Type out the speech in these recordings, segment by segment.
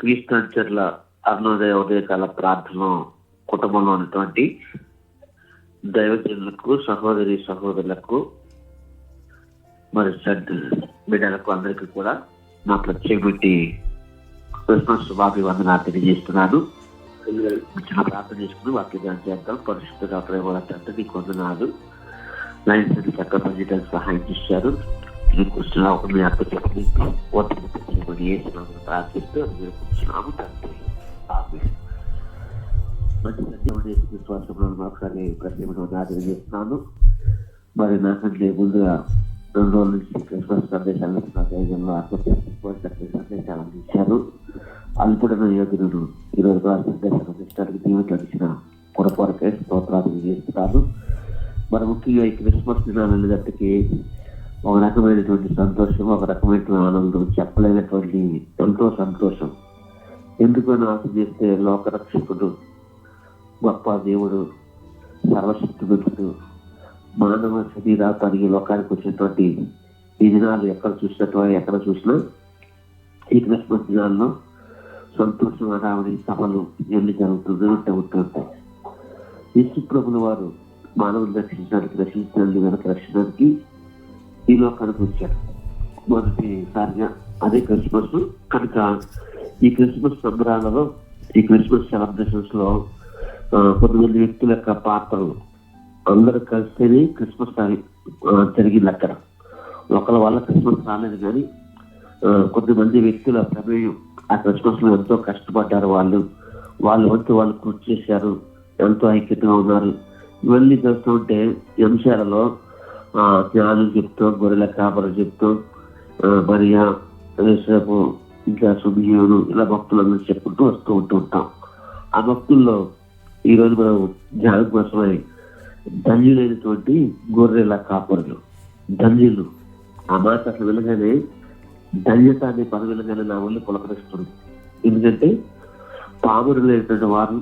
క్రీస్తుల అరుణోదయ ఉదయకాల ప్రార్థన కుటుంబంలో ఉన్నటువంటి దైవజనులకు సహోదరి సహోదరులకు మరి సడ్ బిడ్డలకు అందరికీ కూడా నా ప్రత్యేకటి క్రిస్మస్ శుభాభివందన తెలియజేస్తున్నాను. చిన్న ప్రార్థన చేసుకుని వాక్యం చేద్దాం. పరిశుద్ధ ప్రేమ తండ్రి కొందనాలు లైన్ చక్కగా పనిచేయడానికి సహాయం చేశారు. కూర్చున్నా ఒక మీ అక్క చెప్పి ఒత్తిడి చేసినాము ప్రార్థిస్తూ మీరు కూర్చున్నాము తండ్రి విశ్వాసంలో ఒకసారి ప్రత్యేకమైన తెలియజేస్తున్నాను మరి నాకంటే ముందుగా రెండు రోజుల నుంచి క్రిస్మస్ సందేశాలు నా దైవంలో ఆత్మహత్య సందేశాలు అందించారు అల్పుడన యోగులను ఈరోజు సందేశాలు అందించడానికి దీవెనలు ఇచ్చిన పొరపాటుకే స్తోత్రాలు చేస్తున్నారు మరి ముఖ్యంగా ఈ క్రిస్మస్ దినాల గట్టికి ఒక రకమైనటువంటి సంతోషం ఒక రకమైనటువంటి ఆనందం చెప్పలేనటువంటి ఎంతో సంతోషం. ఎందుకని ఆశ చేస్తే లోకరక్షకుడు గొప్ప దేవుడు సర్వశక్తిమంతుడు మానవ శరీరాతానికి లోకానికి వచ్చినటువంటి ఈ దినాలు ఎక్కడ చూసినట్టు ఎక్కడ చూసినా ఈ క్రిస్మస్ దినాల్లో సంతోషం అడావిడి సభలు ఎన్ని జరుగుతుంది ఉంటాయి. యేసు ప్రభుల వారు మానవుని రక్షించడానికి రక్షించడానికి వెనక రక్షించడానికి ఈ లోకానికి వచ్చాడు. మొదటిసారిగా అదే క్రిస్మస్ కనుక ఈ క్రిస్మస్ సంబరాలలో ఈ క్రిస్మస్ సెలబ్రేషన్స్లో కొంతమంది వ్యక్తుల యొక్క పాత్రలు అందరూ కలిస్తేనే క్రిస్మస్ జరిగింది అక్కడ ఒకళ్ళ వల్ల క్రిస్మస్ రాలేదు కానీ కొంతమంది వ్యక్తుల ప్రమేయం ఆ క్రిస్మస్లో ఎంతో కష్టపడ్డారు వాళ్ళు. వాళ్ళు వంతు వాళ్ళు కృషి చేశారు ఎంతో ఐక్యతగా ఉన్నారు. ఇవన్నీ చూస్తుంటే అంశాలలో త్యాగం చెప్తూ గొర్రెల కాపరు చెప్తూ మరియా రేపు ఇంకా సుబియోను ఇలా భక్తులందరూ చెప్పుకుంటూ వస్తూ ఉంటూ ఉంటాం. ఆ భక్తుల్లో ఈరోజు మనం ధ్యానం కోసమై ధన్యులైనటువంటి గొర్రెల కాపరులు ధన్యులు. ఆ మాట అట్లా వెళ్ళగానే ధన్యత అనే పదం వెళ్ళగానే నా ఒళ్ళు పులకరిస్తుంది. ఎందుకంటే పామురులైనటువంటి వారు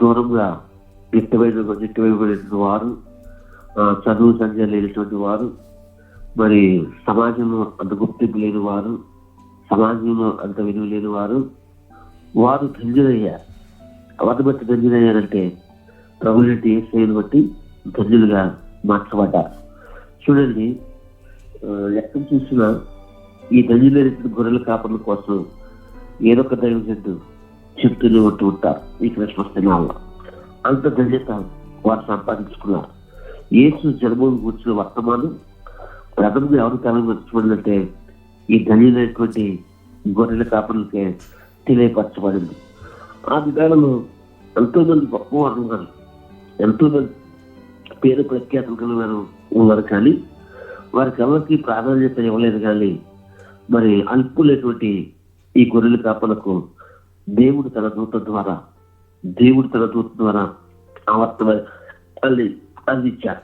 దూరంగా నిట్టమైన నిట్టమైనటువంటి వారు చదువు సంధ్య లేనటువంటి వారు మరి సమాజంలో అంత గుర్తింపు లేని వారు సమాజంలో అంత విలువ లేని వారు వారు ధన్యులయ్యారు. వారిని బట్టి ధన్యులయ్యారంటే ప్రభుత్వ ఏసైని బట్టి ధన్యులుగా మార్చబడ్డారు. చూడండి ఎక్కడ చూసినా ఈ ధన్యులైన గొర్రెల కాపర్ల కోసం ఏదో ఒక దైవ చెప్తూనే ఉంటూ ఉంటారు ఈ క్రిస్మస్ దినాల్లో. అంత ధన్యత వారు సంపాదించుకున్నారు. యేసు జన్మను కూర్చున్న వర్తమానం ప్రథమం ఎవరు తలంటే ఈ ధన్యులైనటువంటి గొర్రెల కాపులకే తెలియపరచబడింది. ఆ విధానంలో ఎంతో మంది గొప్పవారు ఉన్నారు. ఎంతో మంది పేరు ప్రఖ్యాతులు కలిగిన వారు ఉన్నారు కానీ వారికి ఎవరికి ప్రాధాన్యత ఇవ్వలేదు కానీ మరి అల్పులైనటువంటి ఈ గొర్రెల కాపలకు దేవుడు తన దూత ద్వారా దేవుడు తన దూత ద్వారా ఆ ఆవర్తనాన్ని అందించారు.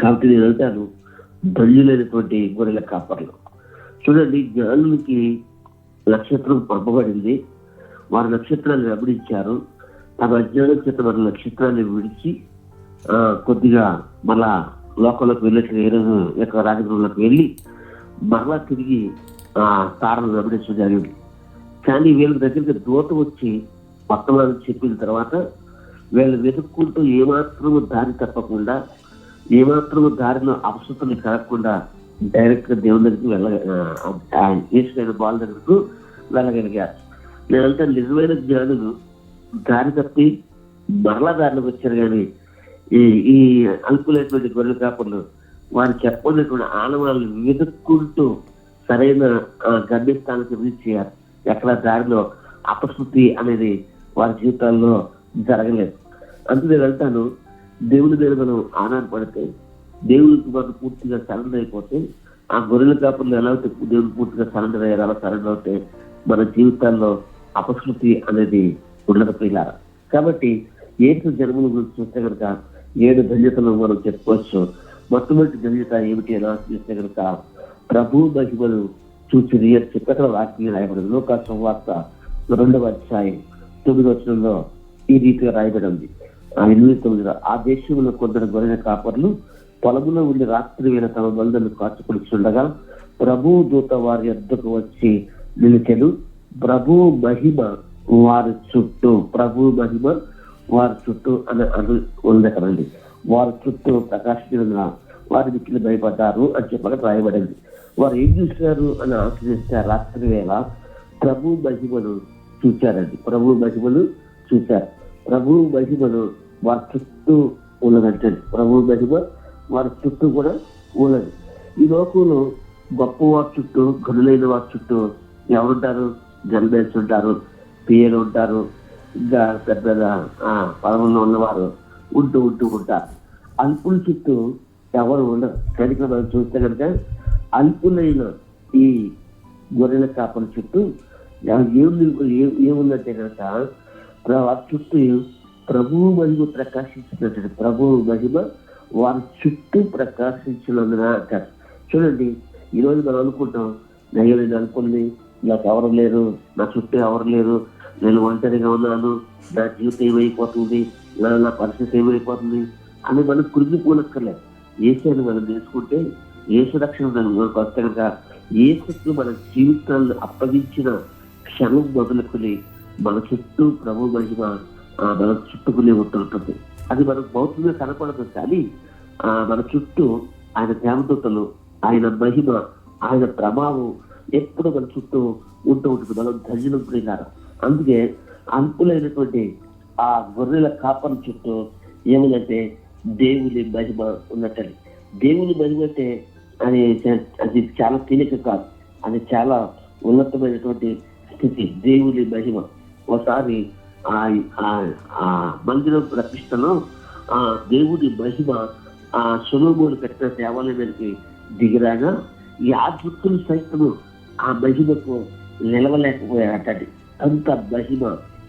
కాబట్టి నేను అంటాను ధన్యులైనటువంటి గొర్రెల కాపర్లు. చూడండి జ్ఞానులకి నక్షత్రం పంపబడింది వారు నక్షత్రాన్ని వెంబడించారు. తమ అజ్ఞానం చేత వారి నక్షత్రాన్ని విడిచి ఆ, కొద్దిగా మళ్ళా లోకంలోకి వెళ్ళిన ఏ యొక్క రాజగృహంలోకి వెళ్ళి మరలా తిరిగి ఆ తారను వెంబడించడం జరిగింది. కానీ వీళ్ళ దగ్గరికి దూత వచ్చి వర్తమానం చెప్పిన తర్వాత వీళ్ళు వెతుక్కుంటూ ఏమాత్రము దారి తప్పకుండా ఏమాత్రము దారిలో అవసరం కలగకుండా డైరెక్ట్గా దేవుని దగ్గరికి వెళ్ళ వేసిన బాల్ దగ్గరకు వెళ్ళగలిగారు. నేనంటే నిజమైన జ్ఞానులు. దారి తప్పి మరలా దారిలోకి వచ్చారు కానీ ఈ ఈ అల్పులైనటువంటి గొర్రెల కాకుండా వారు చెప్పినటువంటి ఆనవాళ్ళు వెతుక్కుంటూ సరైన గమ్యస్థానానికి రీచ్ చేయాలి ఎక్కడ దారిలో అపశృతి అనేది వారి జీవితాల్లో జరగలేదు. అందుకే నేను వెళ్తాను దేవుని దగ్గర మనం ఆధారపడితే దేవునికి మనం పూర్తిగా సరెండర్ అయిపోతే ఆ గొర్రెల కాపులు ఎలా అయితే దేవుడు పూర్తిగా సరెండర్ అయ్యారు అలా సరెండర్ అవుతే మన జీవితాల్లో అపశృతి అనేది ఉండదు ప్రియులారా. కాబట్టి ఏసు జన్మల గురించి చూస్తే కనుక ఏడు ధన్యతలు మనం చెప్పుకోవచ్చు. మొట్టమొదటి ధన్యత ఏమిటి ఎలా చూస్తే కనుక ప్రభు మహిమను చూసి చెప్పక్కడ వాక్యం రాయబడింది. లోక సంవార్త రెండవ అధ్యాయం తొమ్మిది వచనంలో ఈ రీతిగా రాయబడి ఉంది. ఎనిమిది తొమ్మిది ఆ దేశంలో కొందరు గొర్రెల కాపర్లు పొలములో ఉండి రాత్రి వేళ తమ మందులను కాచుకొడుచుండగా ప్రభు దూత వారి వద్దకు వచ్చి నిలిచెను. ప్రభు మహిమ వారి చుట్టూ ప్రభు మహిమ వారి చుట్టూ అని అని ఉంది కదండి వారి చుట్టూ ప్రకాశించిన వారి దిక్కులు భయపడ్డారు అని చెప్పగా రాయబడింది. వారు ఏం చూశారు అని ఆశ్రయిస్తే రాత్రి వేళ ప్రభు మహిమను చూశారండి ప్రభు మహిమను చూశారు ప్రభు మహిమను వారి చుట్టూ ఉన్నదంటే ప్రభు మహిమ వారి చుట్టూ కూడా ఉన్నది. ఈ లోకంలో గొప్ప వారి చుట్టూ గనులైన వారి చుట్టూ ఎవరుంటారు? జనబేస్ ఉంటారు పిఎలు ఉంటారు ఇంకా పెద్ద పెద్ద పదవుల్లో ఉన్నవారు ఉంటూ ఉంటూ ఉంటారు. అల్పుల చుట్టూ ఎవరు ఉండరు. కనుక మనం చూస్తే కనుక అల్పులైన ఈ గొర్రెల కాపల చుట్టూ ఏముంది ఏముందంటే కనుక వారి చుట్టూ ప్రభు మహిమ ప్రకాశించినటువంటి ప్రభువు మహిమ వారి చుట్టూ ప్రకాశించినందున అంటారు. చూడండి ఈ రోజు మనం అనుకుంటాం నేను నేను అనుకుంది నాకు ఎవరు లేరు నా చుట్టూ ఎవరు లేరు నేను ఒంటరిగా ఉన్నాను నా జీవితం ఏమైపోతుంది నా నా పరిస్థితి ఏమైపోతుంది అని మనం కురిగిపోనక్కర్లేదు ఏసాన్ని మనం నేర్చుకుంటే ఏసు రక్షణ మనకు వస్తే కనుక ఏసుకు మన జీవితాలను అప్పగించిన క్షణం మొదలుకొని మన చుట్టూ ప్రభు మహిమ మన చుట్టుకునే ఉంటుంటుంది అది మనకు భౌతికంగా కనపడదు కానీ ఆ, మన చుట్టూ ఆయన దేవదూతలు ఆయన మహిమ ఆయన ప్రభావం ఎప్పుడు మన చుట్టూ ఉంటూ ఉంటుంది. మనం ధన్యులం ప్రియారు అందుకే అంకులైనటువంటి ఆ గొర్రెల కాపల చుట్టూ ఏమిటంటే దేవుని మహిమ ఉన్నట్టని దేవుని మహిమ అంటే అది అది చాలా తేలిక కాదు. అది చాలా ఉన్నతమైనటువంటి స్థితి. దేవుని మహిమ. ఒకసారి ఆ ఆ- మందిరం ప్రతిష్టలో ఆ దేవుడి మహిమ ఆ సులోములు కట్టిన దేవాలయానికి దిగిరాగా ఈ ఆద్భుతులు సైతము ఆ మహిమకు నిలవలేకపోయారటండి అంత మహిమ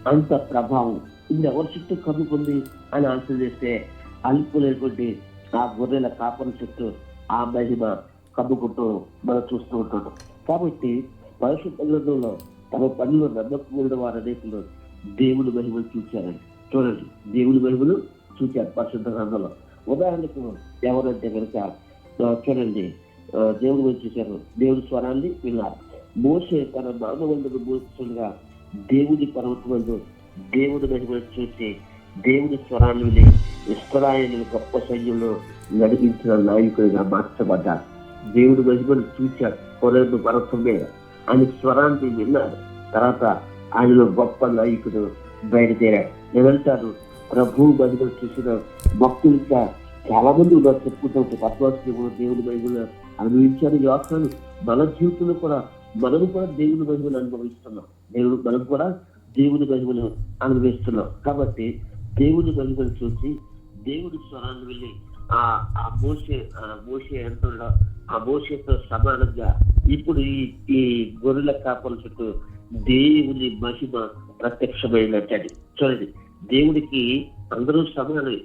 అంత ప్రభావం ఇది ఎవరి చుట్టూ కమ్ముకుంది అని ఆలోచన చేస్తే అల్పులేటువంటి ఆ గొర్రెల కాపరి చుట్టూ ఆ మహిమ కమ్ముకుంటూ మనం చూస్తూ ఉంటాడు. కాబట్టి పరిశుద్ధ గ్రంథంలో తమ పనులు నమ్మకమైన వారు అనేకులు దేవుని మహిమను చూశారండి చూడండి దేవుని మహిమను చూశారు పరిశుద్ధ గ్రంథంలో. ఉదాహరణకు ఎవరంటే కనుక చూడండి దేవుని మహిమ చూశారు. దేవుని స్వరాన్ని విన్నారు. మోసే తన మానవులను మోస్తుండగా దేవుని పర్వతమందు దేవుని మహిమను చూసి దేవుని స్వరాన్ని విని ఇష్టరాయని గొప్ప సైన్యంలో నడిపించిన నాయకుడిగా మార్చబడ్డారు. దేవుడి మహిమను చూశారు కొరకు పర్వతం మీద. అని స్వరాన్ని విన్నారు. తర్వాత ఆయనలో గొప్ప నాయకుడు బయలుదేరాడు. నేను ప్రభు మహిమను చూసిన భక్తులుగా చాలా మంది ఉన్నారు. చెప్పుకుంటూ పద్మాశ్రీ దేవుని మహిమను అనుభవించారు. యోగాలు మన జీవితంలో కూడా మనం కూడా దేవుని మహిమను అనుభవిస్తున్నాం. దేవుడు మనం కూడా దేవుని మహిమను అనుభవిస్తున్నాం. కాబట్టి దేవుని మహిమను చూసి దేవుడి స్వరాన్ని వెళ్ళి ఆ ఆ మోసే ఆ మోసే ఎంతుండో ఆ మోసేతో సమానంగా ఇప్పుడు ఈ ఈ గొర్రెల కాపల చుట్టూ దేవుని మహిమ ప్రత్యక్షమైనట్టండి చూడండి దేవుడికి అందరూ సమానమే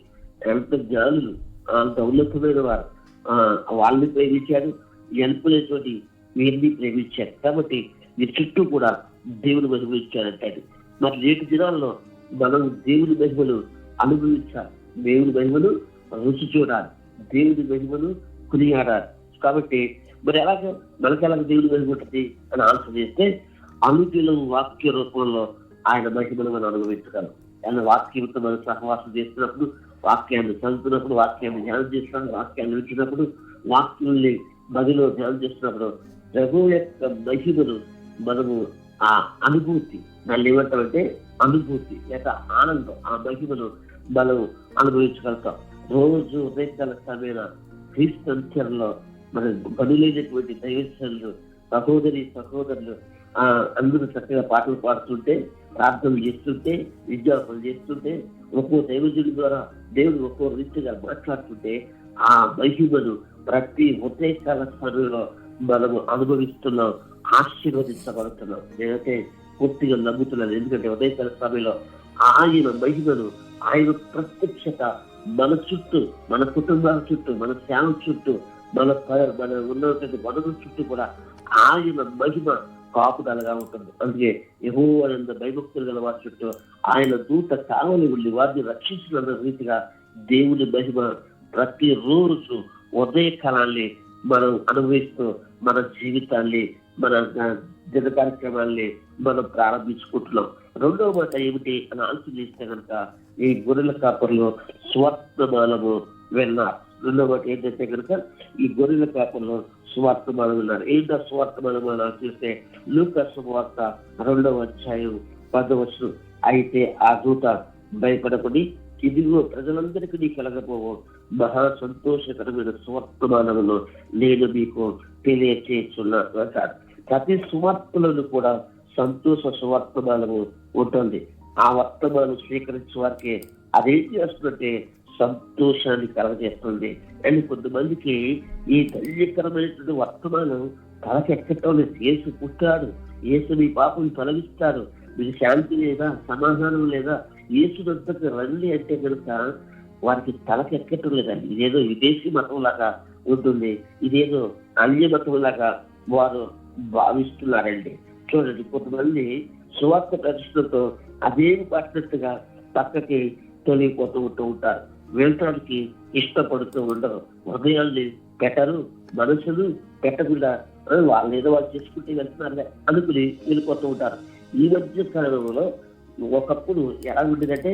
ఎంత జ్ఞానులు అంత ఉన్నతమైన వారు. ఆ వాళ్ళని ప్రేమించాడు ఎల్పులేటువంటి వీరిని ప్రేమించారు. కాబట్టి వీరి చుట్టూ కూడా దేవుని మహిమ ఇచ్చారంటాడు మరి నేటి దినాల్లో మనం దేవుని మహిమను అనుభవించాలి. దేవుని మహిమను రుచి చూడాలి. దేవుని మహిమను కొనియాడాలి. కాబట్టి మరి ఎలాగ మనకి ఎలాగ దేవుని మహిమ ఉంటుంది అని ఆన్సర్ చేస్తే అనుదినం వాక్య రూపంలో ఆయన మహిమను మనం అనుభవించగలం ఆయన వాక్యంతో మనం సహవాసం చేస్తున్నప్పుడు వాక్యాన్ని చదువుతున్నప్పుడు వాక్యాన్ని ధ్యానం చేస్తున్నప్పుడు వాక్యాన్ని వింటున్నప్పుడు వాక్యుల్ని బదిలో ధ్యానం చేస్తున్నప్పుడు ప్రభు యొక్క మహిమను మనము ఆ అనుభూతి దాన్ని ఏమంటామంటే అనుభూతి లేక ఆనందం ఆ మహిమను మనం అనుభవించగలుగుతాం. రోజు ఉదయకాల సమయన క్రీస్తు అంత్యంలో మన బడులైనటువంటి దైవస్థలు సహోదరి సహోదరులు అందరూ చక్కగా పాటలు పాడుతుంటే ప్రార్థనలు చేస్తుంటే విజ్ఞాపనలు చేస్తుంటే ఒక్కో దైవజుడి ద్వారా దేవుడు ఒక్కో రీతిగా మాట్లాడుతుంటే ఆ మహిమను ప్రతి ఉదయకాల సమయంలో మనము అనుభవిస్తున్నాం ఆశీర్వదించబడుతున్నాం. నేనైతే పూర్తిగా నమ్ముతున్నాను. ఎందుకంటే ఉదయకాల సమయంలో ఆయన మహిమను ఆయన ప్రత్యక్షత మన చుట్టూ మన కుటుంబాల చుట్టూ మన సేవ చుట్టూ మన మన ఉన్నటువంటి వనరుల చుట్టూ కూడా ఆయన మహిమ కాపుదలగా ఉంటుంది. అందుకే యహో అనంత భయభక్తులు గల వారి చుట్టూ ఆయన దూత కావలి ఉండి వారిని రక్షించిన రీతిగా దేవుని మహిమ ప్రతి రోజు ఉదయ కాలాన్ని మనం అనుభవిస్తూ మన జీవితాన్ని మన జన కార్యక్రమాల్ని మనం ప్రారంభించుకుంటున్నాం. రెండవ మాట ఏమిటి అని ఆలోచన చేస్తే కనుక ఈ గొర్రెల కాపర్లు స్వర్ణమాలము విన్నారు. రెండవ ఏంటంటే కనుక ఈ గొర్రెల కాపర్లు స్వార్థమానం విన్నారు ఏంటో స్వార్థమానం అని చూస్తే లూక సువార్త రెండవ అధ్యాయం పదవచ్చు అయితే ఆ దూత భయపడకుని ఇదిగో ప్రజలందరికీ నీ కలగపోవు మహా సంతోషకరమైన సువర్తమానమును నేను మీకు తెలియచేస్తున్నాను అంటారు. ప్రతి సువార్తలను కూడా సంతోష సువర్తమానము ఉంటుంది. ఆ వర్తమానం స్వీకరించే వారికి అదేం చేస్తుందంటే సంతోషాన్ని కలగజేస్తుంది. అండ్ కొంతమందికి ఈ ధైర్యకరమైనటువంటి వర్తమానం తలకెక్కటం లేదు. యేసు పుట్టాడు. ఏసు మీ పాపం తొలగిస్తాడు. మీకు శాంతి లేదా సమాధానం లేదా ఏసు రండి అంటే కనుక వారికి తలకెక్కటం లేదండి. ఇదేదో విదేశీ మతం లాగా ఉంటుంది. ఇదేదో అన్య మతం లాగా వారు భావిస్తున్నారండి. చూడండి కొంతమంది సువార్త ప్రదర్శనతో అదే పట్టినట్టుగా పక్కకి తొలగిపోతూ ఉంటూ ఉంటారు. వెళ్ళటానికి ఇష్టపడుతూ ఉండరు. హృదయాల్ని పెట్టరు మనసులు పెట్టకుండా వాళ్ళు ఏదో వాళ్ళు చేసుకుంటే వెళ్తున్నారులే అనుకుని వెళ్ళిపోతూ ఉంటారు. ఈ మధ్య కాలంలో ఒకప్పుడు ఎలా ఉండేదంటే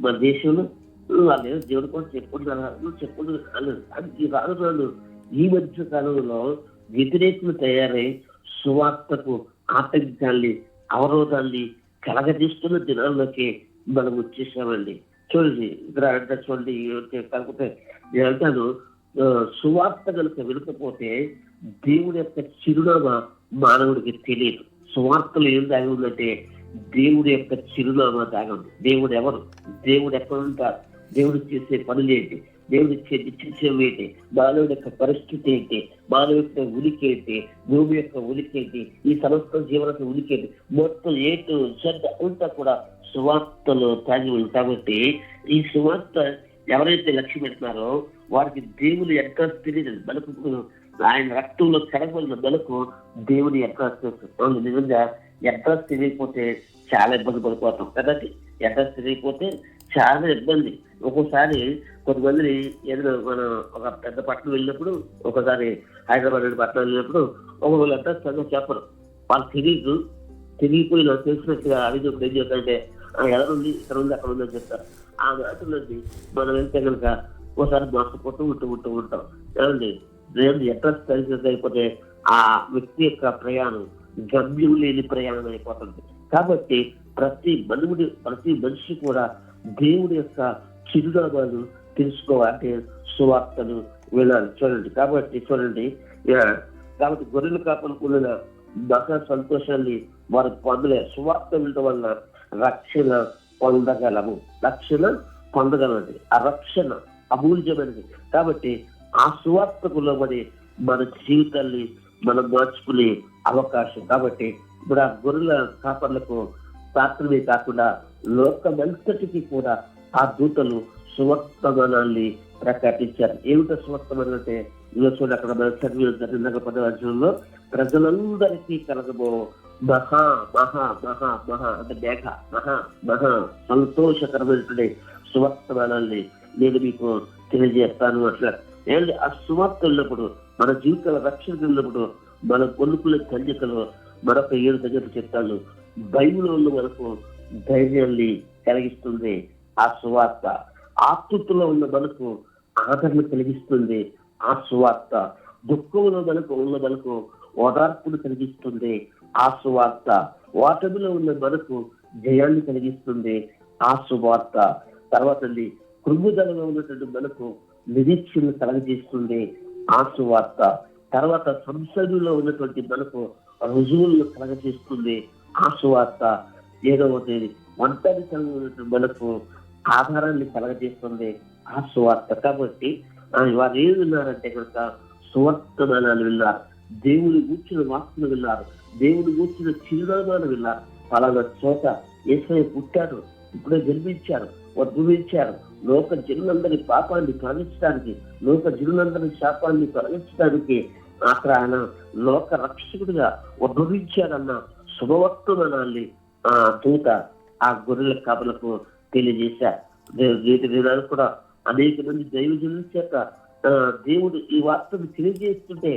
మన దేశంలో వాళ్ళు ఏదో దేవుడి కోసం చెప్పుకుంటున్నారు చెప్పుకుంటున్నారు అది రాను రాను ఈ మధ్య కాలంలో వ్యతిరేకులు తయారై సువార్తకు ఆటంకాన్ని అవరోధాన్ని కలగదీస్తున్న దినాల్లోకి మనం వచ్చేసామండి. చూడండి ఇక్కడ అంటే చూడండి కాకపోతే నేను అంటాను సువార్త కనుక వినకపోతే దేవుడి యొక్క చిరునామా మానవుడికి తెలియదు. సువార్తలు ఏం దాగి ఉందంటే దేవుడి యొక్క చిరునామా దాగి ఉంది. దేవుడు ఎవరు? దేవుడు ఎక్కడ ఉంటారు? దేవుడు చేసే పనులు ఏంటి? దేవుడు చేసేవి ఏంటి? మానవుడి యొక్క పరిస్థితి ఏంటి? మానవ యొక్క ఉనికి ఏంటి? భూమి యొక్క ఉనికి ఏంటి? ఈ సమస్త జీవన ఉనికి ఏంటి? మొత్తం ఏ టు జెడ్ అంతా కూడా సువార్తలో తాగి ఉంది కాబట్టి ఈ సువార్త ఎవరైతే లక్ష్యం పెడుతున్నారో వారికి దేవుని ఎక్కడ తెలియదు బలకు ఆయన రక్తంలో కడగబడిన బలకు దేవుని ఎక్కడ తెలుసు నిజంగా ఎక్కడ తెలియకపోతే చాలా ఇబ్బంది పడిపోతాం. కదండి ఎక్కడ తెలియకపోతే చాలా ఇబ్బంది. ఒక్కోసారి కొంతమంది ఏదైనా మనం ఒక పెద్ద పట్టణం వెళ్ళినప్పుడు ఒకసారి హైదరాబాద్ పట్టణం వెళ్ళినప్పుడు ఒక్కొక్క అడ్రస్ చదువు చెప్పరు. వాళ్ళు తెలియదు తెలియపోయి నాకు తెలిసినట్టుగా అడిగి ఇప్పుడు ఏం చేస్తారంటే ఎలా ఉంది ఇక్కడ ఉంది అక్కడ ఉంది అని చెప్తారు ఆ నుండి మనం వెళ్తే కనుక ఒకసారి మోసపోతూ ఉంటూ ఉంటూ ఉంటాం ఏమండి దేవుడు అడ్రస్ కలిసి అయిపోతే ఆ వ్యక్తి యొక్క ప్రయాణం గమ్యం లేని ప్రయాణం అయిపోతుంది కాబట్టి ప్రతి మనుగుడి ప్రతి మనిషి కూడా దేవుడి యొక్క చిరునామాలు తెలుసుకోవాలంటే సువార్తను వినాలి చూడండి కాబట్టి చూడండి కాబట్టి గొర్రెలు కాపాడుకున్న మహా సంతోషాన్ని వారు పొందలే సువార్త వినడం వల్ల రక్షణ పొందగలము. రక్షణ పొందగలది. ఆ రక్షణ అమూల్యమైనది. కాబట్టి ఆ సువార్తకు లోబడి మన జీవితాన్ని మనం మార్చుకునే అవకాశం. కాబట్టి ఇప్పుడు ఆ గొర్రెల కాపర్లకు ప్రార్థనే కాకుండా లోకమంతటికి కూడా ఆ దూతలు సువర్తమానాన్ని ప్రకటించారు. ఏమిటో సువర్తమానం అంటే? ఈరోజు అక్కడ మన చదివిన పదవచనంలో ప్రజలందరికీ కలగబో మహా మహా మహా మహా అంటే మేఘ మహా మహా. సంతోషకరమైనటువంటి సువర్తమానాన్ని నేను మీకు తెలియజేస్తాను అట్లా. ఏంటి? ఆ సువార్త ఉన్నప్పుడు మన జీవితాల రక్షణ వెళ్ళినప్పుడు మన కొనుక్కుల కన్యకలు మరొక ఏడు దగ్గర చెప్తాను. ఉన్న మనకు ధైర్యాన్ని కలిగిస్తుంది ఆ సువార్త. ఆతృతలో ఉన్న మనకు ఆదరణ కలిగిస్తుంది ఆ సువార్త. దుఃఖంలో మనకు ఉన్న మనకు ఓదార్పును కలిగిస్తుంది ఆ సువార్త ఓటమిలో ఉన్న మనకు జయాన్ని కలిగిస్తుంది. ఆ సువార్త తర్వాత కృంగుదలలో ఉన్నటువంటి మనకు నిరీక్షణ కలగజేస్తుంది. ఆ సువార్త తర్వాత సంసదులో ఉన్నటువంటి మనకు రుజువులను కలగజేస్తుంది. ఆ సువార్త ఏదవది ఒంటరితనం ఉన్నటువంటి మనకు ఆధారాన్ని కలగజేస్తుంది. ఆ సువార్త కాబట్టి వారు ఏమి విన్నారంటే కనుక సువర్తమానాలు విన్నారు. దేవుని కూర్చున్న వాక్కులు విన్నారు దేవుని కూర్చున్న చిరునామాను విన్నారు పలానా చోట ఏసై పుట్టాడు ఇప్పుడే జన్మించారు ఉద్భవించారు లోక జనులందరి పాపాన్ని తొలగించడానికి లోక జనులందరి శాపాన్ని తొలగించడానికి అక్కడ ఆయన లోక రక్షకుడిగా ఉద్భవించాడన్న శుభవర్తమానాన్ని ఆ దూత ఆ గొర్రెల కబలకు తెలియజేశారు. నేటి దినాలు కూడా అనేక మంది దైవజనుల చేత ఆ, దేవుడు ఈ వార్తను తెలియజేస్తుంటే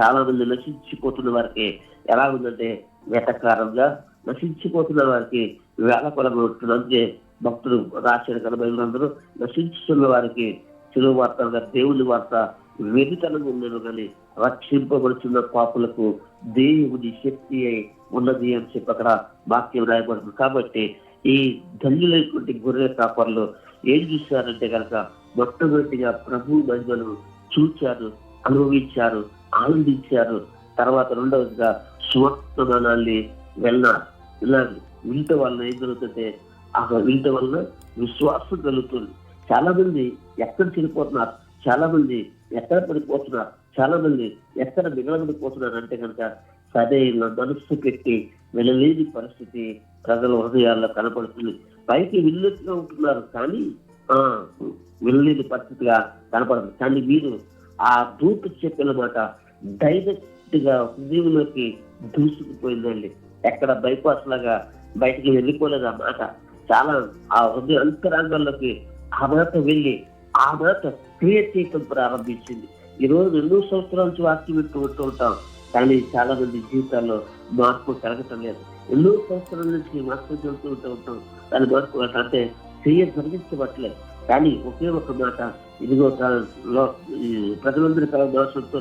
చాలా మంది నశించిపోతున్న వారికి ఎలా ఉందంటే వెటకారంగా నశించిపోతున్న వారికి వేల కొలగొట్టునంటే భక్తులు రాశారు కదా నశించుతున్న వారికి చిలువ వార్తగా దేవుని వార్త వెరితనంగా ఉండను కానీ రక్షింపబడుతున్న పాపులకు దేవుని శక్తి అయి ఉన్నది అని చెప్పి అక్కడ వాక్యం రాయబడుతుంది కాబట్టి ఈ ధన్యులైనటువంటి గొర్రె కాపర్లు ఏం చూశారంటే కనుక మొట్టమొదటిగా ప్రభు మహిమను చూచారు అనుభవించారు. ఆనందించారు. తర్వాత రెండవదిగా సువర్తనాన్ని వెళ్ళారు. ఇలా వింట వలన ఏం జరుగుతుంటే ఆ వింట వలన విశ్వాసం కలుగుతుంది. చాలా మంది ఎక్కడ చెడిపోతున్నారు చాలా మంది ఎక్కడ పడిపోతున్నారు చాలా మంది ఎక్కడ మిగలబడిపోతున్నారు అంటే కనుక సరైన మనస్సు పెట్టి వెళ్ళలేని పరిస్థితి ప్రజల హృదయాల్లో కనపడుతుంది. పైకి విల్లుగా ఉంటున్నారు కానీ వెళ్ళలేని పరిస్థితిగా కనపడదు. కానీ మీరు ఆ దూత చెప్పిన మాట డైరెక్ట్గా హృదయంలోకి దూసుకుపోయిందండి. ఎక్కడ బైపాస్ లాగా బయటికి వెళ్ళిపోలేదు ఆ మాట. చాలా ఆ హృదయ అంతరాంగంలోకి ఆ మాట వెళ్ళి ఆ మాట క్రియ చేయటం ప్రారంభించింది. ఈ రోజు ఎన్నో సంవత్సరాల నుంచి వాక్యం వింటూ ఉంటూ ఉంటాం. కానీ చాలా మంది జీవితాల్లో మార్పు కలగటం లేదు. ఎన్నో సంవత్సరాల నుంచి మార్పు చెబుతూ ఉంటూ ఉంటాం. దాని మార్పు అంటే క్రియ జరిగించబట్టలేదు. కానీ ఒకే ఒక మాట ఇదిగో ఈ ప్రజలందరి కల దోషంతో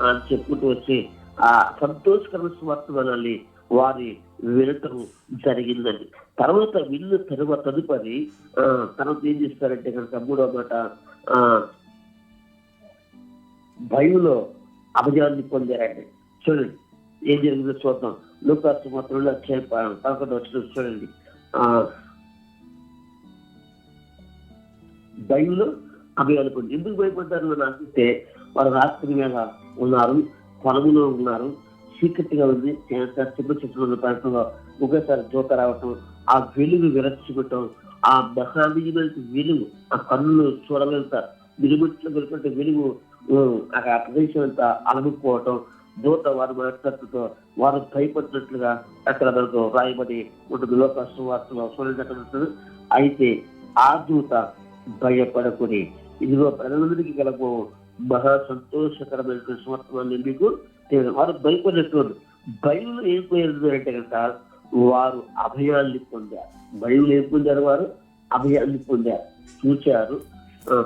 అని చెప్పుకుంటూ వచ్చి ఆ సంతోషకరమైన స్వార్థమానాన్ని వారి వినటం జరిగిందండి. తర్వాత విన్న తరువాత తదుపరి ఆ, తర్వాత ఏం చేస్తారంటే కనుక మూడో మాట ఆ భయంలో అభయాన్ని పొందారండి. చూడండి ఏం జరిగిందో చూద్దాం. లోకాసు మాత్రం పదకొండు వచ్చిన చూడండి. ఆ భయంలో ఎందుకు భయపడ్డారు అని ఆశిస్తే వారు రాత్రి మీద ఉన్నారు పొలములో ఉన్నారు చీకటిగా ఉంది చెప్పు చెట్లు ఉన్న ప్రాంతంలో ఒకేసారి జోక రావటం ఆ వెలుగు విరచిపెట్టడం ఆ మహానీయమైన వెలుగు ఆ కన్నులు చూడగలంత నిలుబెట్లో వెళ్ళిపోతే వెలుగు ఆ ప్రదేశం అంతా అలముకోవటం దూత వారు మాట్లాడుతూ వారు భయపడినట్లుగా అక్కడ మనకు రాయబడి ఉంటుంది. లోక సువార్తలో చూడటం అయితే ఆ దూత భయపడకుని ఇదిగో ప్రజలందరికీ కలపో మహా సంతోషకరమైన సువర్తమాన్ని మీకు వారు భయపడినటువంటి భయంలో ఏం పోయింది అంటే కనుక వారు అభయాన్ని పొందారు. భయంలో ఏం పొందారు వారు? అభయాన్ని పొందారు. చూచారు.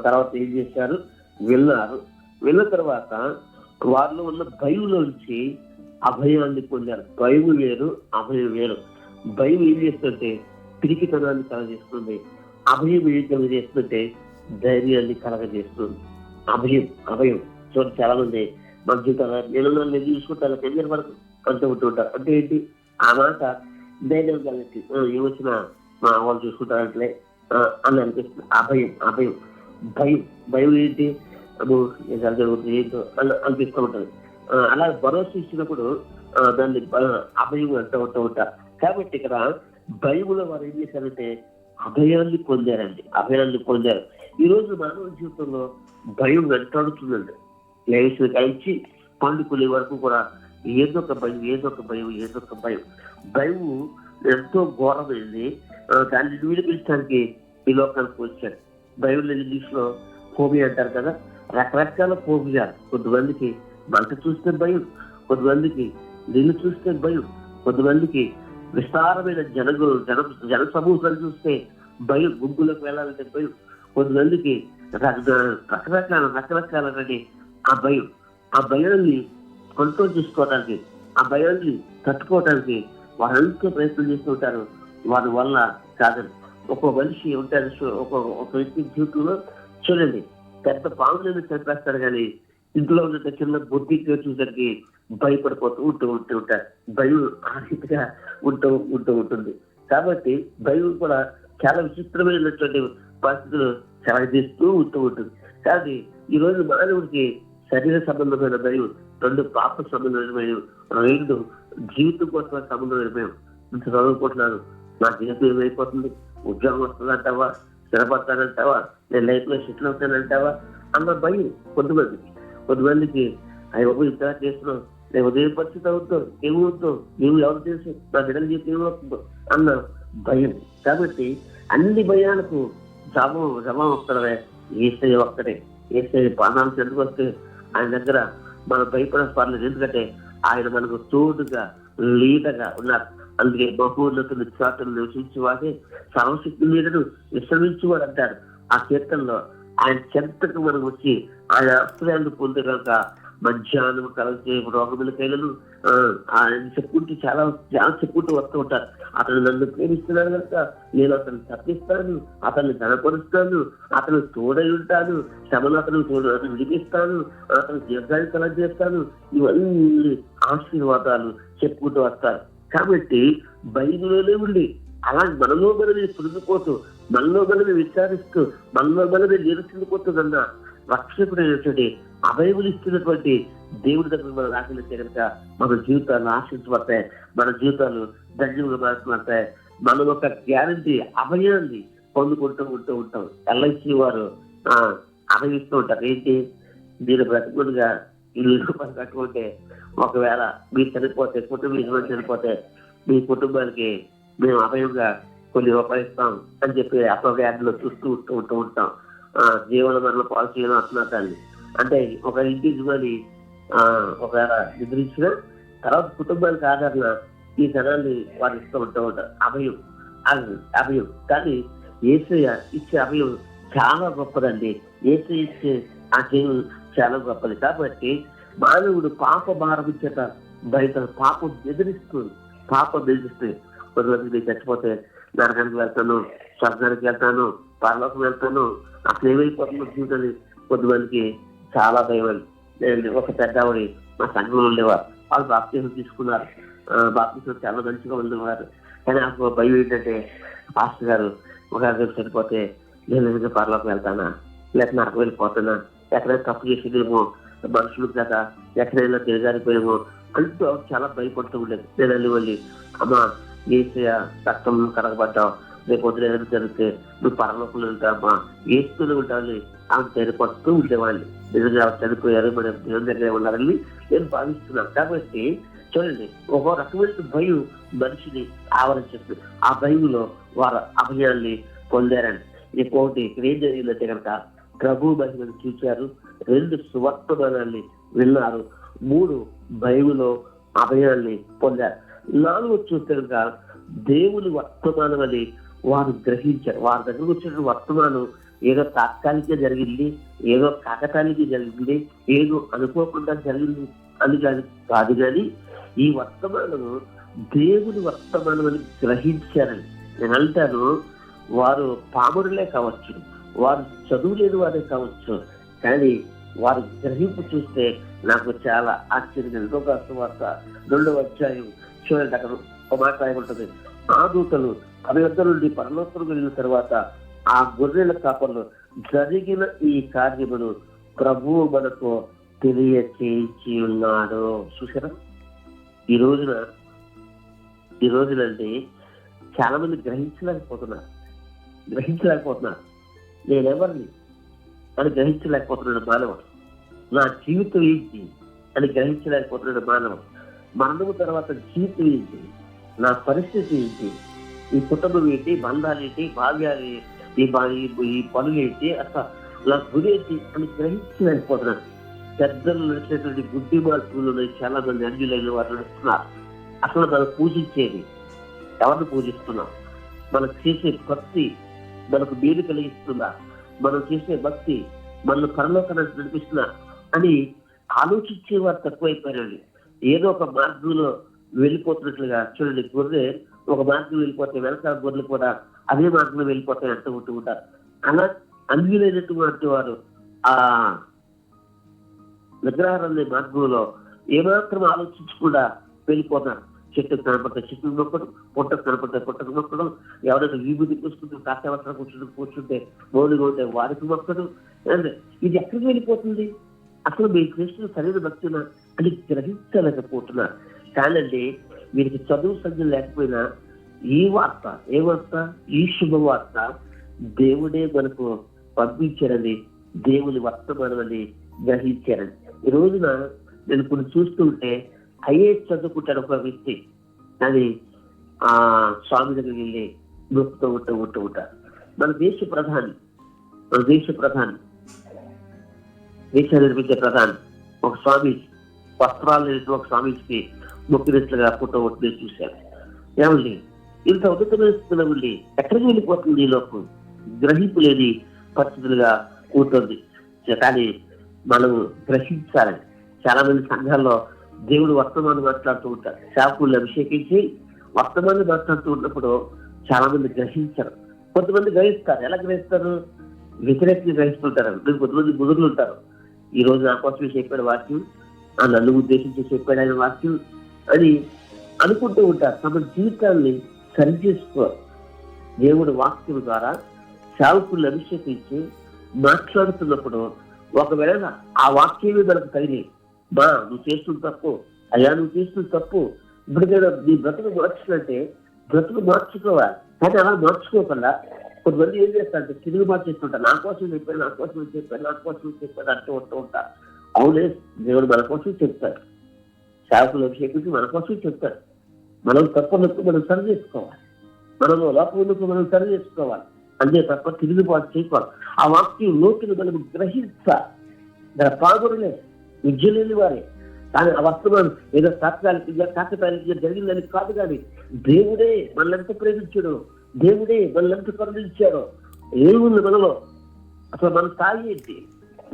తర్వాత ఏం చేశారు? వెళ్ళారు. వెళ్ళిన తర్వాత వారిలో ఉన్న భయంలోంచి అభయాన్ని పొందారు. భయం వేరు అభయం వేరు. భయం ఏం చేస్తుంటే పిరికితనాన్ని కలగజేస్తుంది. అభయం ఏం చేస్తుంటే ధైర్యాన్ని కలగజేస్తుంది. అభయం అభయం. చూడండి చాలా మంది మన జీవితాలు నెలలో నేను చూసుకుంటాను కెరియర్ వరకు అంటూ ఉంటూ ఉంటారు. అంటే ఏంటి? ఆ మాట ధైర్యం కలిగి ఏమొచ్చినా మా వాళ్ళు చూసుకుంటారంటే అని అనిపిస్తుంది. అభయం అభయం. భయం భయం ఏంటి? అబ్బో జరుగుతుంది ఏంటో అని అనిపిస్తూ ఉంటుంది. అలా భరోసా ఇచ్చినప్పుడు దాన్ని అభయం అంటూ ఉంటూ ఉంటారు. కాబట్టి ఇక్కడ భయములో వారు ఏం చేశారంటే అభయాన్ని పొందారండి అభయాన్ని పొందారు. ఈరోజు మానవ జీవితంలో భయం వెంటాడుతుందండి. లేచిన కలిసి పండుకునే వరకు కూడా ఏదో ఒక భయం ఏదో ఒక భయం ఏదో ఒక భయం. భయం ఎంతో ఘోరమైంది. దాన్ని విడిపించడానికి ఈ లోకానికి వచ్చాడు భయం లేని ఇంగ్లీష్లో ఫోబి అంటారు కదా రకరకాల ఫోబియా. కొంతమందికి మంట చూస్తే భయం కొంతమందికి నీళ్ళు చూస్తే భయం కొంతమందికి విస్తారమైన జన జన జన సమూహాలు చూస్తే భయం గుంపులోకి వెళ్ళాలంటే భయం. కొంతమందికి రక- రకరకాల రకరకాలనే ఆ భయం. ఆ భయాన్ని కంట్రోల్ చేసుకోవడానికి ఆ భయాన్ని తట్టుకోవడానికి వారు ఎంతో ప్రయత్నం చేస్తూ ఉంటారు. వారి వల్ల కాదని. ఒక మనిషి ఉంటారు ఒక ఒక వ్యక్తి జీవితంలో చూడండి పెద్ద పాములను చంపేస్తారు కానీ ఇంట్లో ఉన్న చిన్న బుద్ధి వచ్చేసరికి భయపడిపోతూ ఉంటూ ఉంటూ ఉంటారు. భయం ఆ రీతిగా ఉంటూ ఉంటూ ఉంటుంది. కాబట్టి భయం కూడా చాలా విచిత్రమైనటువంటి పరిస్థితులు కలగజేస్తూ ఉంటూ ఉంటుంది. కానీ ఈ రోజు మానవుడికి శరీర సంబంధమైన భయం రెండు పాప సంబంధమైన భయం రెండు జీవితం కోసం సంబంధమైన భయం ఇంత చదువుకుంటున్నాను. నా జీవితం ఏమైపోతుంది? ఉద్యోగం వస్తుందంటావా? స్థిరపడతానంటావా? నేను లైఫ్లో సెటిల్ అవుతానంటావా? అన్న భయం కొంతమందికి. కొంతమందికి అవి ఒక ఇంత చేస్తున్నావు? నేను ఉదయం పరిస్థితి అవుతావు ఏమవుతావు ఏమి ఎవరు చేసి నా బిడ్డలు చెప్పి ఏమవుతుందో? అన్న భయం. కాబట్టి అన్ని భయాలకు జవం జవం ఒక్కడే ఏసై ఒక్కడే ఏసై ప్రాణాలు ఎందుకు వస్తే ఆయన దగ్గర మనం భయపడే పర్లేదు ఎందుకంటే ఆయన మనకు తోడుగా లీడగా ఉన్నారు. అందుకే బహున్నతులు చాటులు నివసించి వాడే సర్వశక్తి లీడరు విశ్రమించువాడు అంటారు. ఆ కీర్తనలో ఆయన చెంతకు మనం వచ్చి ఆయన అస్త్రాలను పొందే కనుక మధ్యాహ్నం కలిసి రోగములకైనను ఆ, ఆయన చెప్పుకుంటూ చాలా చాలా చెప్పుకుంటూ వస్తూ ఉంటారు. అతను నన్ను ప్రేమిస్తున్నాడు కనుక నేను అతను తప్పిస్తాను అతన్ని ధనపరుస్తాను అతను తోడై ఉంటాను శ్రమను అతను తోడు అతను విడిపిస్తాను అతను దీర్ఘాన్ని కల చేస్తాను ఇవన్నీ ఆశీర్వాదాలు చెప్పుకుంటూ వస్తారు. కాబట్టి బైబిల్లోనే ఉండి అలా మనలో మనమే పురిగిపోతూ మనలో మనమే విచారిస్తూ మనలో మనమే నిరసిండిపోతుందన్న రక్షకుడైనటువంటి అభయములు ఇస్తున్నటువంటి దేవుడి దగ్గర మనం రాసిన కనుక మన జీవితాలు ఆశించబడతాయి మన జీవితాలు ధన్యంగా మారుతుంటాయి మనం ఒక గ్యారంటీ అభయాన్ని పొందుకుంటూ ఉంటూ ఉంటాం. ఎల్ఐసి వారు ఆ, అభయిస్తూ ఉంటారు. ఏంటి? మీరు బ్రతకుడుగా ఇల్లు రూపాయలు కట్టుకుంటే ఒకవేళ మీరు చనిపోతే కుటుంబం యజమాని చనిపోతే మీ కుటుంబానికి మేము అభయంగా కొన్ని రూపాయలు ఇస్తాం అని చెప్పి అపవ్యాధిలో చూస్తూ ఉంటూ ఉంటూ. ఉంటాం ఆ, జీవన మరణ పాలసీలు అంటున్నారు అంటే ఒక ఇంటి యజమాని ఒకవేళ నిద్రించిన తర్వాత కుటుంబానికి ఆదరణ ఈ ధనాన్ని వారు ఇస్తూ ఉంటూ ఉంటారు. అభయం. అభయం. కానీ ఏసయ్య ఇచ్చే అభయం చాలా గొప్పదండి. ఏసయ్య ఇచ్చే ఆ జీవం చాలా గొప్పది. కాబట్టి మానవుడు పాప భారం చేత బయట పాపం ఎదిరిస్తూ పాపం ఎదిరిస్తూ కొంతమంది నేను చచ్చిపోతే నరకానికి వెళ్తాను స్వర్గానికి వెళ్తాను పరలోకం వెళ్తాను అసలు ఏమైపోతుందో జీవితాన్ని కొంతమందికి చాలా దైవం. నేను ఒక పెద్దవాడి మా సంఘంలో ఉండేవారు. వాళ్ళు బాప్తీసం తీసుకున్నారు. బాప్తీసం చాలా మంచిగా ఉండేవారు. కానీ నాకు భయం ఏంటంటే పాస్టర్ గారు ఒక సరిపోతే చనిపోతే నేను నిజంగా పర్లోకి వెళ్తానా? లేక నాకు వెళ్ళిపోతానా? ఎక్కడైనా తప్పు చేసేదేమో? మనుషులు కదా ఎక్కడైనా తిరగారిపోయేమో? అంటూ చాలా భయపడుతూ ఉండేది. నేను వెళ్ళి వెళ్ళి అమ్మా ఏసయ రక్తం కడగబడ్డావు రేపు పొద్దున జరిగితే నువ్వు పరలోకంలో ఉంటావమ్మా. ఏస్తూనే ఉంటావని ఆమె చనిపోతూ ఉండేవాడిని నిజంగా చనిపోయారు మన దేవుని దగ్గర ఉన్నారని నేను భావిస్తున్నాను. కాబట్టి చూడండి ఒక రకమైన భయం మనిషిని ఆవరించింది. ఆ భయంలో వారు అభయాన్ని పొందారని. ఇంకొకటి ఇక్కడ ఏం జరిగిందంటే కనుక ప్రభు మహిమను చూశారు. రెండు సువర్తమానాన్ని విన్నారు. మూడు భయములో అభయాన్ని పొందారు. నాలుగు చూస్తే కనుక దేవుని వర్తమానం అని వారు గ్రహించారు. వారి దగ్గరకు వచ్చిన వర్తమానం ఏదో తాత్కాలిక జరిగింది ఏదో కాకటానికి జరిగింది ఏదో అనుకోకుండా జరిగింది. అని కాదు కాదు కానీ ఈ వర్తమానము దేవుని వర్తమానం అని గ్రహించారని నేను అంటాను. వారు పామురులే కావచ్చు వారు చదువు లేని వారే కావచ్చు కానీ వారు గ్రహింపు చూస్తే నాకు చాలా ఆశ్చర్యంగా ఇంకొక వార్త రెండవ అధ్యాయం చూడండి అక్కడ ఒక మాట ఉంటుంది ఆ దూతలు అవి వద్ద నుండి పరలోకం వెళ్ళిన తర్వాత ఆ గొర్రెల కాపర్లు జరిగిన ఈ కార్యమును ప్రభువు మనకు తెలియచేయించి ఉన్నాడు. చూసారా ఈ రోజున ఈ రోజునండి చాలా మంది గ్రహించలేకపోతున్నారు. గ్రహించలేకపోతున్నారు. నేనెవరిని? అని గ్రహించలేకపోతున్నాడు మానవుడు. నా జీవితం ఏంటి? అని గ్రహించలేకపోతున్నాడు మానవుడు. మరణము తర్వాత జీవితం ఏంటి? నా పరిస్థితి ఏంటి? ఈ కుటుంబం ఏంటి? బంధాలు ఏంటి? భావ్యాలు ఏంటి, ఈ ఈ- పనులు ఏంటి అసలు నా గురి అని అని గ్రహించలేకపోతున్నాను పెద్దలు నడిచేటువంటి గుడ్డి మార్పులు చాలా మంది అన్యులైన వారు నడుస్తున్నారు అసలు మనం పూజించేది ఎవరిని పూజిస్తున్నాం? మనం చేసే భక్తి మనకు మేలు కలిగిస్తుందా? మనం చేసే భక్తి మన పరలోకానికి నడిపిస్తున్నా అని ఆలోచించే వారు తక్కువైపోయారండి ఏదో ఒక మార్గంలో వెళ్ళిపోతున్నట్లుగా చూడండి గొర్రె ఒక మార్గం వెళ్ళిపోతే వెనకాల గొర్రెలు కూడా అదే మార్గంలో వెళ్ళిపోతాయి అంటూ ఉంటూ ఉంటారు. అలా అన్యులైనటువంటి వారు ఆ విగ్రహాలనే మార్గంలో ఏమాత్రం ఆలోచించకుండా వెళ్ళిపోతారు. చెట్టు కనపడతాయి చెట్టు నొక్కడం పుట్టకు కనపడతాయి పొట్టకు నొక్కడం ఎవరైనా విభూతి పూసుకుంటూ కాసేవసరం కూర్చుంటూ కూర్చుంటే మౌలిగా ఉంటే వారికి నొక్కడం. అండ్ ఇది ఎక్కడికి వెళ్ళిపోతుంది? అసలు మీ కృష్ణుడు సరైన భక్తున్నా అని గ్రహించలేకపోతున్నారు. కానండి వీరికి చదువు సంఖ్య లేకపోయినా ఈ వార్త ఏ వార్త? ఈ శుభవార్త దేవుడే మనకు పంపించారని దేవుని వర్తమానం అని గ్రహించారని ఈ రోజున నేను కొన్ని చూస్తూ ఉంటే ఐఏఎస్ చదువుకుంటాడు ఒక వ్యక్తి. అది ఆ స్వామి దగ్గరికి వెళ్ళి నొప్పుతూ ఉంటూ ఉంటూ ఉంటారు మన దేశ ప్రధాని మన దేశ ప్రధాని దేశాన్ని నిర్మించే ప్రధాని ఒక స్వామి వస్త్రాలు ఒక స్వామికి మొక్కినట్లుగా ఫోటో ఒకటి నేను చూశాను. ఏమండి? ఇంత ఉన్నతమైన స్థితిలో ఉండి ఎక్కడికి వెళ్ళిపోతుంది ఈ లోకం? గ్రహింపు లేని పరిస్థితులుగా ఉంటుంది కానీ మనం గ్రహించాలి చాలా మంది సంఘాల్లో దేవుడు వర్తమానం మాట్లాడుతూ ఉంటారు. శాపులు అభిషేకించి వర్తమానం మాట్లాడుతూ ఉన్నప్పుడు చాలా మంది గ్రహించరు. కొంతమంది గ్రహిస్తారు. ఎలా గ్రహిస్తారు? వ్యతిరేకంగా గ్రహిస్తుంటారు. మీరు కొంతమంది బుధులు ఉంటారు. ఈ రోజు నా కోసమే చెప్పాడు వాక్యం ఆ నన్ను ఉద్దేశించి చెప్పాడు ఆయన వాక్యం అని అనుకుంటూ ఉంటారు. తమ జీవితాన్ని సరిచేసుకోరు దేవుడు వాక్యం ద్వారా సేవకుల్ని అభిషేకించి మాట్లాడుతున్నప్పుడు ఒకవేళ ఆ వాక్యమే మనకు తగిలి మా నువ్వు చేస్తున్న తప్పు అయ్యా నువ్వు చేస్తున్న తప్పు ఇప్పటికైనా నీ బ్రతుకు మార్చుకుంటే బ్రతుకు మార్చుకోవాలి కానీ అలా మార్చుకోకుండా కొంతమంది ఏం చేస్తారంటే తిరుగు మార్చేస్తుంటారు నా కోసం చెప్పాను నా కోసం చెప్పాను నా కోసం చెప్పాను అంటూ ఉంటూ ఉంటారు అవునే దేవుడు మన కోసం చెప్తాడు. సేవకులు అభిషేకించి మన కోసం చెప్తాడు. మనం తప్పులకు మనం సరి చేసుకోవాలి. మనం లోపలకు మనం సరి చేసుకోవాలి. అంతే తప్ప తిరుగుబాటు చేయకూడదు ఆ వాక్యం లోతులు మనం గ్రహించాలి పాగురులే విద్య లేని వారే. కానీ ఆ వస్తువులను ఏదో తాత్కాలికంగా తాత్కాలికంగా జరిగిందని కాదు కానీ దేవుడే మనల్ని ప్రేమించాడు. దేవుడే మనల్ని కరుణించాడు. ఏముంది మనలో అసలు మన స్థాయి ఏంటి?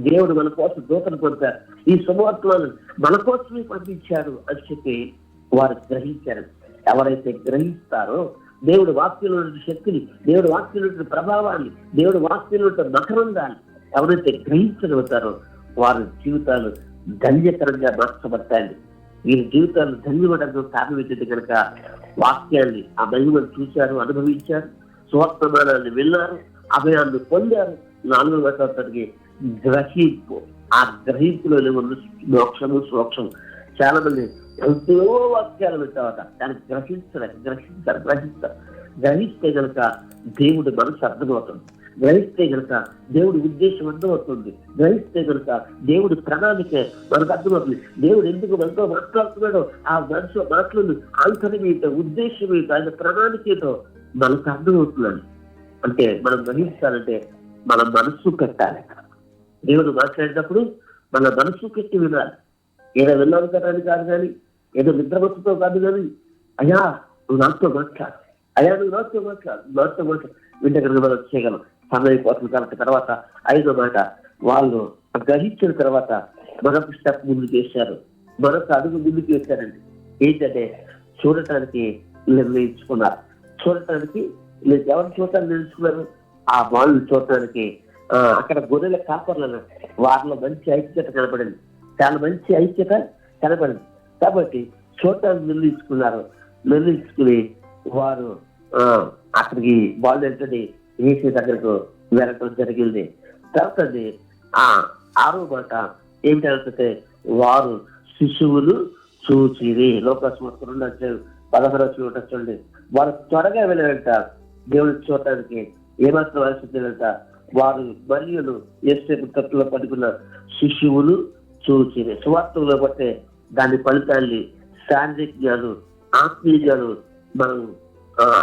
దేవుడు మన కోసం దూతను పొందారు ఈ సుమార్తలను మన కోసమే పంపించారు అని చెప్పి వారు గ్రహించారు. ఎవరైతే గ్రహిస్తారో దేవుడు వాక్యంలో శక్తిని దేవుడు వాక్యంలో ప్రభావాన్ని దేవుడు వాక్యంలో మకరందాన్ని ఎవరైతే గ్రహించగలుగుతారో వారి జీవితాలు ధన్యకరంగా మార్చబడతాయి. వీరి జీవితాలు ధన్యపడడం కారణం కనుక వాక్యాన్ని ఆ మహిమను చూశారు అనుభవించారు సువర్తమానాన్ని విన్నారు అభయాన్ని పొందారు. నాలుగు వర్షాలకి గ్రహింపు ఆ గ్రహింపులోనే ఉన్న మోక్షము సోక్షము చాలా మంది ఎంతో వాక్యాలు పెట్టావట దాన్ని గ్రహించలేక గ్రహించారు గ్రహిస్తారు గ్రహిస్తే గనక దేవుడి మనసు అర్థమవుతుంది. గ్రహిస్తే గనక దేవుడి ఉద్దేశం అర్థమవుతుంది. గ్రహిస్తే గనక దేవుడి ప్రణాళిక మనకు అర్థమవుతుంది. దేవుడు ఎందుకు మనతో మాట్లాడుతున్నాడో ఆ మనసు మాటలను అంతని ఏంటో ఉద్దేశం ఏంటో ఆయన ప్రణాళిక ఏంటో మనకు అర్థమవుతున్నాడు అంటే మనం గ్రహించాలంటే మన మనస్సు పెట్టాలి దేవుడు మాట్లాడేటప్పుడు మన మనస్సు పెట్టి వినాలి. ఏదో విన్నాను కదా కాదు కానీ ఏదో నిద్రమత్తుతో కాదు కానీ అయ్యా నువ్వు నాతో మాట్లాడు. అయ్యా నువ్వు నాతో మాట్లాడు. నాతో మాట్లాడు. వింటే మనం చేయగలం సమయం కోసం కాబట్టి తర్వాత ఐదో మాట వాళ్ళు గ్రహించిన తర్వాత మరొక స్టెప్ ముందు చేశారు. మరొక అడుగు ముందు చేశారండి. ఏంటంటే చూడటానికి నిర్ణయించుకున్నారు. చూడటానికి ఎవరు చూడటానికి నిర్ణయించుకున్నారు? ఆ వాళ్ళు చూడటానికి ఆ, అక్కడ గొర్రెల కాపర్లను వారిలో మంచి ఐక్యత కనపడింది చాలా మంచి ఐక్యత కనపడింది కాబట్టి చూడటానికి నిర్ణయించుకున్నారు. నిర్ణయించుకుని వారు అక్కడికి వాళ్ళు ఏంటంటే ఏసీ దగ్గరకు వెళ్ళటం జరిగింది. తర్వాత ఆ ఆరో మాట ఏంటంటే వారు శిశువులు చూచిరి. లోకస్మృతి రెండు వచ్చారు పదహారు వచ్చి చూడండి. వారు త్వరగా వెళ్ళారంట. దేవుని చూడటానికి ఏమాత్రం అవసరం వెళ్తా వారు మరియులు ఏసేపు తప్పులో పడుకున్న శిశువులు చూచి సువార్తలో బట్టే దాని ఫలితాన్ని శారీరకాలు జ్ఞానం మనం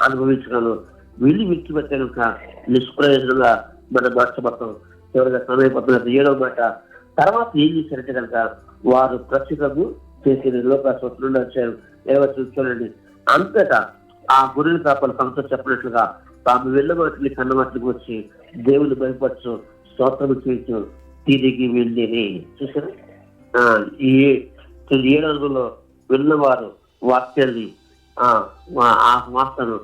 అనుభవించగలం వీళ్ళు విడిచిపెట్టే కనుక నిష్ప్రయోజనంగా మన మార్చబడతాం చివరిగా సమయపడుతున్న ఏడవ మాట తర్వాత ఏం చేశారంటే కనుక వారు ప్రస్తుతము చేసిన లోకాస్వత్రులు వచ్చారు. ఇరవై చూడండి. అంతటా ఆ గురుని కాపలు సంస్థ చెప్పినట్లుగా తాము వెళ్ళబట్టి కన్నమాటలకు వచ్చి దేవుని భయపరచు స్తోత్రము చేయించు తిరిగి వెళ్ళి చూసారా ఈ ఈ విన్నవారు వాక్యాన్ని ఆ వా- ఆ మాటను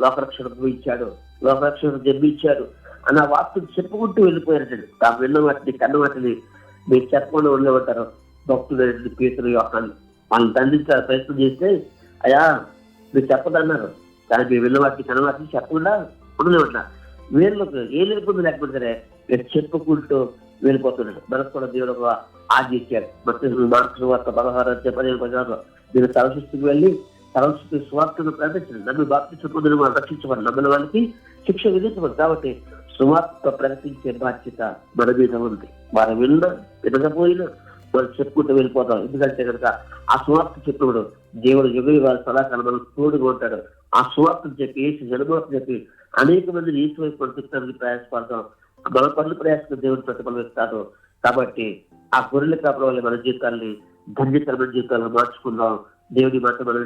లోకరక్షణ ఇచ్చాడు. లోకరక్షణ జన్మించాడు అని ఆ వాక్యం చెప్పుకుంటూ వెళ్ళిపోయారండి తాము విన్న వాటిని కన్న వాటిని మీరు చెప్పకుండా ఉండేవారు. భక్తులు పీతలు యోహాన్ని వాళ్ళని దండించాలి ప్రయత్నం చేస్తే అయ్యా మీరు చెప్పదన్నారు. కానీ మీరు విన్న వాటిని కన్న వాటిని చెప్పకుండా ఉండలేమంటారు వీళ్ళకు ఏ లేకుండా లేకపోతే మీరు చెప్పుకుంటూ వెళ్ళిపోతున్నాడు. మనకు కూడా దేవుడు ఒక ఆజ్ఞ ఇచ్చాడు. మొత్తం మార్క్స్ వార్త పదహారు అధ్యాయం పదిహేను పదిహారు మీరు తలశిస్తుకు వెళ్ళి తలశిస్తు సువార్తను ప్రకటించండి. నన్ను బాప్తి పొందిన వారు రక్షించబడి నమ్మిన వాళ్ళకి శిక్ష విధించబడి. కాబట్టి సువార్త ప్రకటించే బాధ్యత మన మీద ఉంది. వారు విన్నా వినకపోయినా మనం చెప్పుకుంటూ వెళ్ళిపోతాం. ఎందుకంటే కనుక ఆ సువార్త చెప్పినప్పుడు దేవుడు యుగ వారి సలహాలు మనం తోడుగా ఉంటాడు. ఆ సువార్తను చెప్పి ఏసు జనమార్తను చెప్పి అనేక మందిని ఈసు వైపు ప్రయాసపడతాం. మన పనులు ప్రయాసం దేవుడు ప్రతిఫలం ఇస్తాడు. కాబట్టి ఆ గొర్రెల కాపుల వల్ల మన జీవితాల్ని ధన్యతరమైన జీవితాలను మార్చుకుందాం. దేవుడి మాట మనం